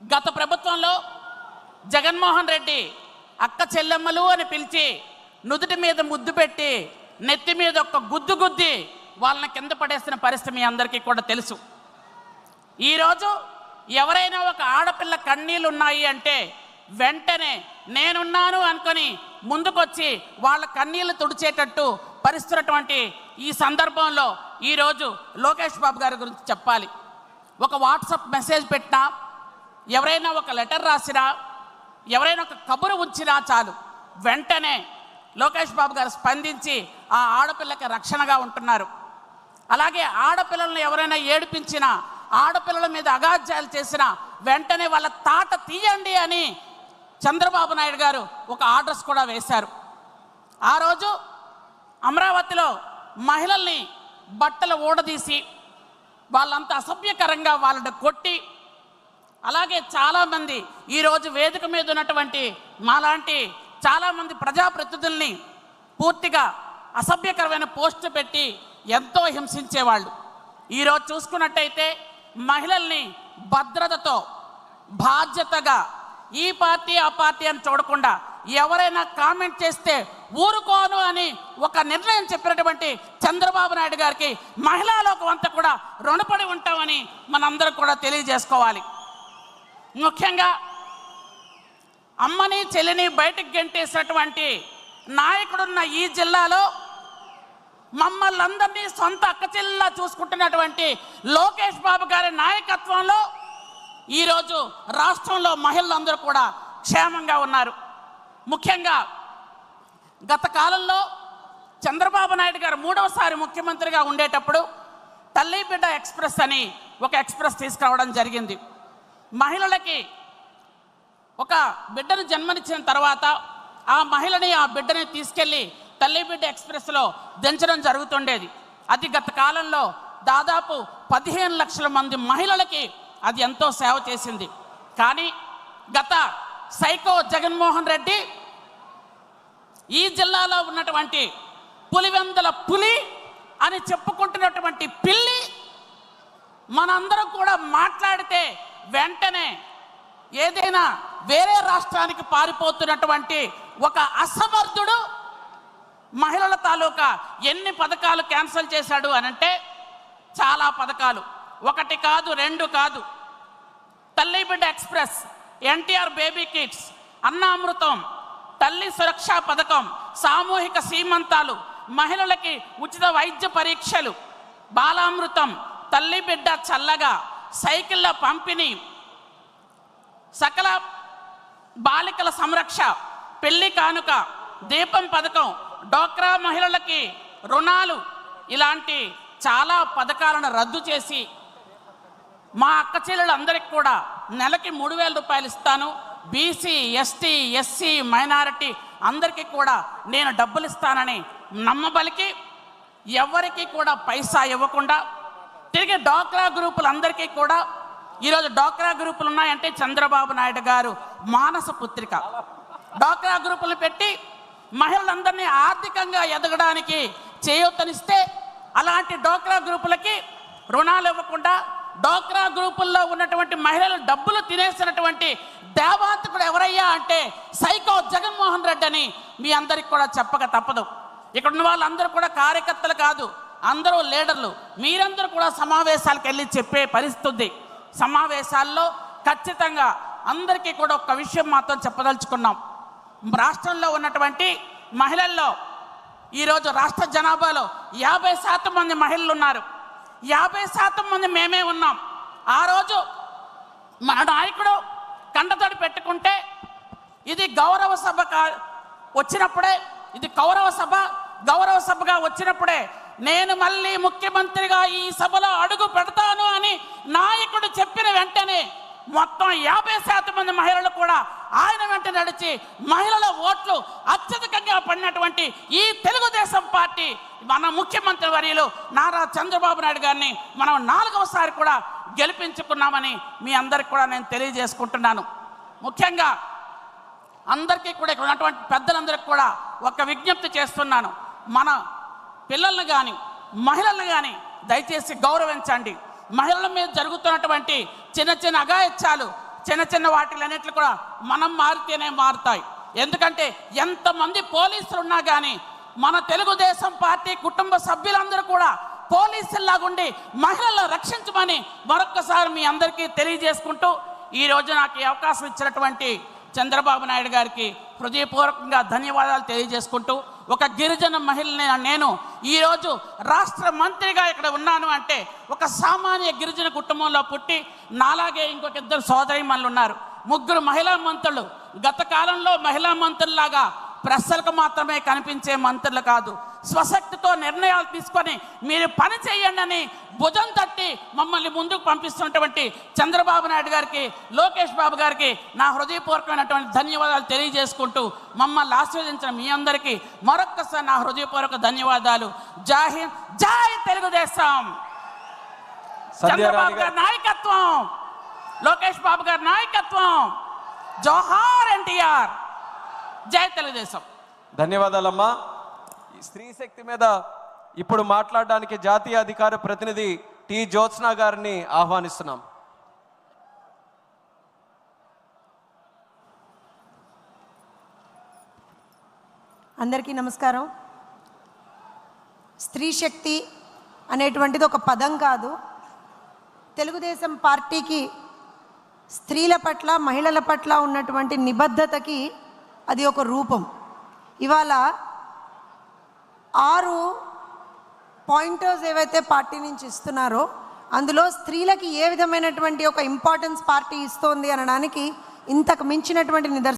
గత ప్రభుత్వంలో జగన్మోహన్ రెడ్డి అక్క చెల్లెమ్మలు అని పిలిచి నుదుటి మీద ముద్దు పెట్టి నెత్తి మీద ఒక గుద్దు గుద్ది వాళ్ళని కింద పడేసిన పరిస్థితి మీ అందరికీ కూడా తెలుసు. ఈరోజు ఎవరైనా ఒక ఆడపిల్ల కన్నీళ్ళు ఉన్నాయి అంటే వెంటనే నేనున్నాను అనుకొని ముందుకొచ్చి వాళ్ళ కన్నీళ్ళు తుడిచేటట్టు పరిస్తున్నటువంటి ఈ సందర్భంలో ఈరోజు లోకేష్ బాబు గారి గురించి చెప్పాలి. ఒక వాట్సాప్ మెసేజ్ పెట్టినా ఎవరైనా ఒక లెటర్ రాసినా ఎవరైనా ఒక కబురు ఉంచినా చాలు. వెంటనే లోకేష్ బాబు గారు స్పందించి ఆ ఆడపిల్లకి రక్షణగా ఉంటున్నారు. అలాగే ఆడపిల్లలను ఎవరైనా ఏడిపించినా ఆడపిల్లల మీద అగాధ్యాలు చేసినా వెంటనే వాళ్ళ తాట తీయండి అని చంద్రబాబు నాయుడు గారు ఒక ఆర్డర్స్ కూడా వేశారు. ఆ రోజు అమరావతిలో మహిళల్ని బట్టలు ఊడదీసి వాళ్ళంతా అసభ్యకరంగా వాళ్ళని కొట్టి అలాగే చాలామంది ఈరోజు వేదిక మీద ఉన్నటువంటి మాలాంటి చాలామంది ప్రజాప్రతినిధుల్ని పూర్తిగా అసభ్యకరమైన పోస్ట్ పెట్టి ఎంతో హింసించేవాళ్ళు. ఈరోజు చూసుకున్నట్టయితే మహిళల్ని భద్రతతో బాధ్యతగా ఈ పార్టీ ఆ పార్టీ అని చూడకుండా ఎవరైనా కామెంట్ చేస్తే ఊరుకోను అని ఒక నిర్ణయం చెప్పినటువంటి చంద్రబాబు నాయుడు గారికి మహిళా లోకం అంతా కూడా రుణపడి ఉంటామని మనందరం కూడా తెలియజేసుకోవాలి. ముఖ్యంగా అమ్మని చెల్లిని బయటకు గెంటేసినటువంటి నాయకుడున్న ఈ జిల్లాలో మమ్మల్ని అందరినీ సొంత అక్క చూసుకుంటున్నటువంటి లోకేష్ బాబు గారి నాయకత్వంలో ఈరోజు రాష్ట్రంలో మహిళలందరూ కూడా క్షేమంగా ఉన్నారు. ముఖ్యంగా గత కాలంలో చంద్రబాబు నాయుడు గారు మూడవసారి ముఖ్యమంత్రిగా ఉండేటప్పుడు తల్లి బిడ్డ ఎక్స్ప్రెస్ అని ఒక ఎక్స్ప్రెస్ తీసుకురావడం జరిగింది. మహిళలకి ఒక బిడ్డను జన్మనిచ్చిన తర్వాత ఆ మహిళని ఆ బిడ్డని తీసుకెళ్ళి తల్లి బిడ్డ ఎక్స్ప్రెస్లో దించడం జరుగుతుండేది. అది గత కాలంలో దాదాపు పదిహేను లక్షల మంది మహిళలకి అది ఎంతో సేవ చేసింది. కానీ గత సైకో జగన్మోహన్ రెడ్డి ఈ జిల్లాలో ఉన్నటువంటి పులివెందుల పులి అని చెప్పుకుంటున్నటువంటి పిల్లి మనందరం కూడా మాట్లాడితే వెంటనే ఏదైనా వేరే రాష్ట్రానికి పారిపోతున్నటువంటి ఒక అసమర్థుడు మహిళల తాలూకా ఎన్ని పథకాలు క్యాన్సిల్ చేశాడు అనంటే చాలా పథకాలు. ఒకటి కాదు రెండు కాదు. తల్లి బిడ్డ ఎక్స్ప్రెస్ ఎన్టీఆర్ బేబీ కిడ్స్ అన్నామృతం తల్లి సురక్షా పథకం సామూహిక సీమంతాలు మహిళలకి ఉచిత వైద్య పరీక్షలు బాలామృతం తల్లి బిడ్డ చల్లగా సైకిళ్ళ పంపిణీ సకల బాలికల సంరక్ష పెళ్ళి కానుక దీపం పథకం డోక్రా మహిళలకి రుణాలు ఇలాంటి చాలా పథకాలను రద్దు చేసి మా అక్క చెల్లెలందరికీ కూడా నెలకి మూడు వేల రూపాయలు ఇస్తాను. బీసీ ఎస్టీ ఎస్సీ మైనారిటీ అందరికీ కూడా నేను డబ్బులు ఇస్తానని నమ్మబలికి ఎవరికి కూడా పైసా ఇవ్వకుండా తిరిగి డాక్రా గ్రూపులందరికీ కూడా ఈరోజు డాక్రా గ్రూపులు ఉన్నాయంటే చంద్రబాబు నాయుడు గారు మానస పుత్రిక. డాక్రా గ్రూపులు పెట్టి మహిళలందరినీ ఆర్థికంగా ఎదగడానికి చేయూతనిస్తే అలాంటి డోక్రా గ్రూపులకి రుణాలు ఇవ్వకుండా డోక్రా గ్రూపుల్లో ఉన్నటువంటి మహిళలు డబ్బులు తినేసినటువంటి దేవాంతకుడు ఎవరయ్యా అంటే సైకో జగన్మోహన్ రెడ్డి అని మీ అందరికి కూడా చెప్పక తప్పదు. ఇక్కడ ఉన్న వాళ్ళందరూ కూడా కార్యకర్తలు కాదు. అందరూ లీడర్లు. మీరందరూ కూడా సమావేశాలకు వెళ్ళి చెప్పే పరిస్థితి సమావేశాల్లో ఖచ్చితంగా అందరికీ కూడా ఒక విషయం మాత్రం చెప్పదలుచుకున్నాం. రాష్ట్రంలో ఉన్నటువంటి మహిళల్లో ఈరోజు రాష్ట్ర జనాభాలో యాభై శాతం మంది మహిళలు ఉన్నారు. యాభై శాతం మంది మేమే ఉన్నాం. ఆ రోజు మన నాయకుడు కండతడి పెట్టుకుంటే ఇది గౌరవ సభ కా- వచ్చినప్పుడే ఇది కౌరవ సభ గౌరవ సభగా వచ్చినప్పుడే నేను మళ్ళీ ముఖ్యమంత్రిగా ఈ సభలో అడుగు పెడతాను అని నాయకుడు చెప్పిన వెంటనే మొత్తం యాభై శాతం మంది మహిళలు కూడా ఆయన వెంట నడిచి మహిళల ఓట్లు అత్యధికంగా పడినటువంటి ఈ తెలుగుదేశం పార్టీ మన ముఖ్యమంత్రి వర్యులు నారా చంద్రబాబు నాయుడు గారిని మనం నాలుగవసారి కూడా గెలిపించుకున్నామని మీ అందరికి కూడా నేను తెలియజేసుకుంటున్నాను. ముఖ్యంగా అందరికీ కూడా ఇక్కడ ఉన్నటువంటి పెద్దలందరికీ కూడా ఒక విజ్ఞప్తి చేస్తున్నాను. మన పిల్లల్ని కానీ మహిళలను కానీ దయచేసి గౌరవించండి. మహిళల మీద జరుగుతున్నటువంటి చిన్న చిన్న అగాయత్యాలు చిన్న చిన్న వాటిలన్నింటిలో కూడా మనం మారితేనే మారుతాయి. ఎందుకంటే ఎంతమంది పోలీసులు ఉన్నా కానీ మన తెలుగుదేశం పార్టీ కుటుంబ సభ్యులందరూ కూడా పోలీసుల్లాగుండి మహిళలను రక్షించమని మరొక్కసారి మీ అందరికీ తెలియజేసుకుంటూ ఈ రోజు నాకు ఈ అవకాశం ఇచ్చినటువంటి చంద్రబాబు నాయుడు గారికి హృదయపూర్వకంగా ధన్యవాదాలు తెలియజేసుకుంటూ ఒక గిరిజన మహిళని నేను ఈరోజు రాష్ట్ర మంత్రిగా ఇక్కడ ఉన్నాను అంటే ఒక సామాన్య గిరిజన కుటుంబంలో పుట్టి నాలాగే ఇంకొక ఇద్దరు సోదరిమణులు ఉన్నారు. ముగ్గురు మహిళా మంత్రులు. గత కాలంలో మహిళా మంత్రుల్లాగా ప్రెస్సలకు మాత్రమే కనిపించే మంత్రులు కాదు. స్వశక్తితో నిర్ణయాలు తీసుకొని మీరు పని చేయండి అని భుజం తట్టి మమ్మల్ని ముందుకు పంపిస్తున్నటువంటి చంద్రబాబు నాయుడు గారికి లోకేష్ బాబు గారికి నా హృదయపూర్వకమైనటువంటి ధన్యవాదాలు తెలియజేసుకుంటూ మమ్మల్ని ఆశీర్వదించిన మీ అందరికీ మరొక్కసారి నా హృదయపూర్వక ధన్యవాదాలు. జై హింద్ జై తెలుగుదేశం. చంద్రబాబు గారి నాయకత్వం. లోకేష్ బాబు గారి నాయకత్వం. జోహార్ ఎన్టీఆర్. జై తెలుగుదేశం. ధన్యవాదాలమ్మా. స్త్రీ శక్తి మీద ఇప్పుడు మాట్లాడడానికి జాతీయ అధికార ప్రతినిధి టి జ్యోత్స్న గారిని ఆహ్వానిస్తున్నాం. అందరికీ నమస్కారం. స్త్రీ శక్తి అనేటువంటిది ఒక పదం కాదు. తెలుగుదేశం పార్టీకి స్త్రీల పట్ల మహిళల పట్ల ఉన్నటువంటి నిబద్ధతకి అది ఒక రూపం. ఇవాళ ఆరు పాయింటర్స్ ఏవైతే పార్టీ నుంచి ఇస్తున్నారో అందులో స్త్రీలకి ఏ విధమైనటువంటి ఒక ఇంపార్టెన్స్ పార్టీ ఇస్తోంది అనడానికి ఇంతకు మించినటువంటి నిదర్శనం